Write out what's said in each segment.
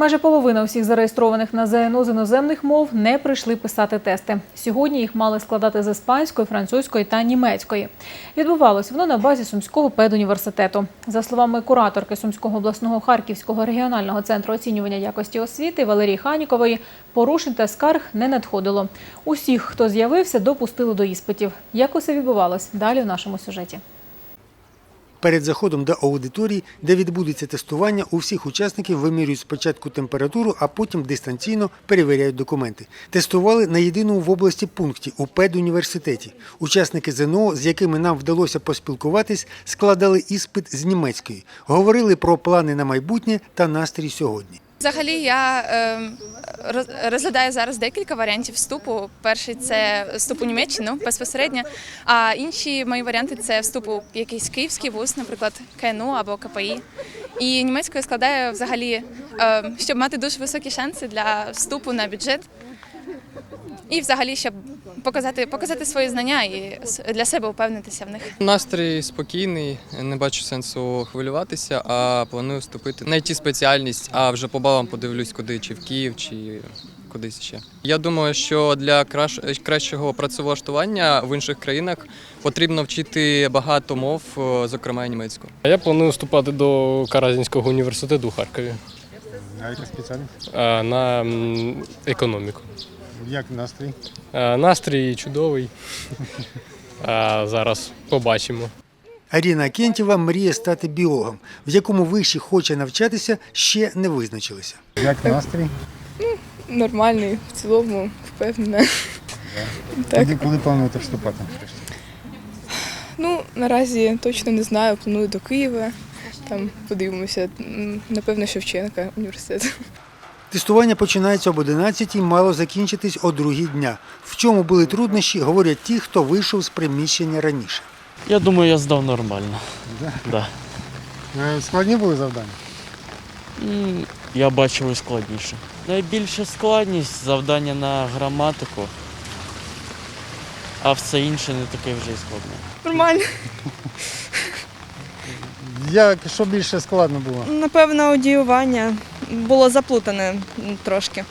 Майже половина усіх зареєстрованих на ЗНО з іноземних мов не прийшли писати тести. Сьогодні їх мали складати з іспанської, французької та німецької. Відбувалось воно на базі Сумського педуніверситету. За словами кураторки Сумського обласного Харківського регіонального центру оцінювання якості освіти Валерії Ханікової, порушень та скарг не надходило. Усіх, хто з'явився, допустили до іспитів. Як усе відбувалось? Далі в нашому сюжеті. Перед заходом до аудиторії, де відбудеться тестування, у всіх учасників вимірюють спочатку температуру, а потім дистанційно перевіряють документи. Тестували на єдиному в області пункті у педуніверситеті. Учасники ЗНО, з якими нам вдалося поспілкуватись, складали іспит з німецької, говорили про плани на майбутнє та настрій сьогодні. Взагалі я е, розглядаю зараз декілька варіантів вступу. Перший це вступ у Німеччину безпосередньо, а інші мої варіанти це вступ у якийсь київський вуз, наприклад, КНУ або КПІ. І німецькою складаю взагалі, е, щоб мати дуже високі шанси для вступу на бюджет. І взагалі, щоб показати, показати свої знання і для себе упевнитися в них. Настрій спокійний, не бачу сенсу хвилюватися, а планую вступити на ті спеціальність, а вже по балам подивлюсь, куди чи в Київ, чи кудись ще. Я думаю, що для кращ- кращого працевлаштування в інших країнах потрібно вчити багато мов, зокрема і німецьку. Я планую вступати до Каразінського університету у Харкові А яка спеціальність? на економіку. Як настрій? Е, Настрій чудовий. А Зараз побачимо. Аріна Акентєва мріє стати біологом, в якому виші хоче навчатися, ще не визначилися. Як настрій? Нормальний, в цілому, впевнена. Так. Коли, коли плануєте вступати? Ну, наразі точно не знаю, планую до Києва. Там подивимося, М, напевно, Шевченка університет. Тестування починається об 11 і мало закінчитись о другій дня. В чому були труднощі, говорять ті, хто вийшов з приміщення раніше. Я думаю, я здав нормально. Да? Да. Е, Складні були завдання? М, Я бачив і складніше. Найбільша складність завдання на граматику, а все інше не таке вже й складне. Нормально. Як, що більше складно було? Напевно, аудіювання було заплутане трошки.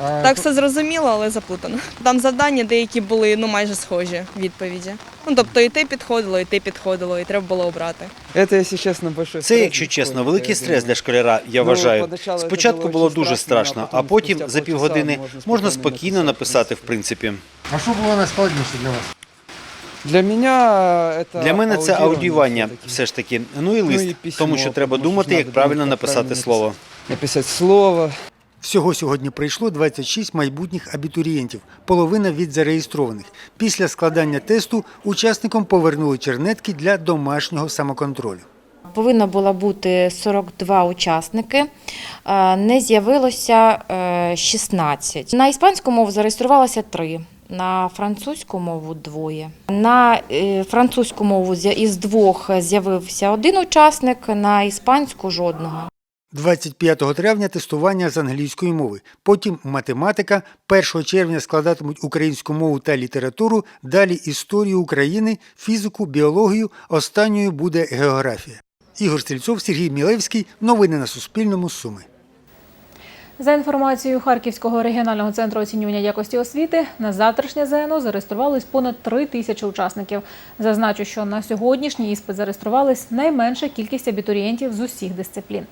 А, Так то- все зрозуміло, але заплутано. Там завдання деякі були ну майже схожі відповіді. Ну тобто і те підходило, і те підходило, і треба було обрати. Это, если честно, большой Це, якщо чесно, великий стрес для школяра, я Ну, вважаю. Спочатку було дуже страшно, а потім за півгодини можна спокійно написати, в принципі. А що було найскладніше для вас? Для меня это Для мене це аудирование аудіювання все ж таки. Ну і Ну, лист, і письмо, тому що треба тому думати, як правильно написати слово. Написать слово. Всього сьогодні прийшло 26 майбутніх абітурієнтів, половина від зареєстрованих. Після складання тесту учасникам повернули чернетки для домашнього самоконтролю. Повинно було бути 42 учасники, е, не з'явилося е, 16. На іспанську мову зареєструвалося 3, на французьку мову двоє. На е, французьку мову із двох з'явився один учасник, на іспанську жодного. 25 травня тестування з англійської мови, потім математика, 1 червня складатимуть українську мову та літературу, далі історію України, фізику, біологію, останньою буде географія. Ігор Стрільцов, Сергій Мілевський. Новини на Суспільному. Суми. За інформацією Харківського регіонального центру оцінювання якості освіти, на завтрашнє ЗНО зареєструвались понад 3 тисячі учасників. Зазначу, що на сьогоднішній іспит зареєструвались найменша кількість абітурієнтів з усіх дисциплін.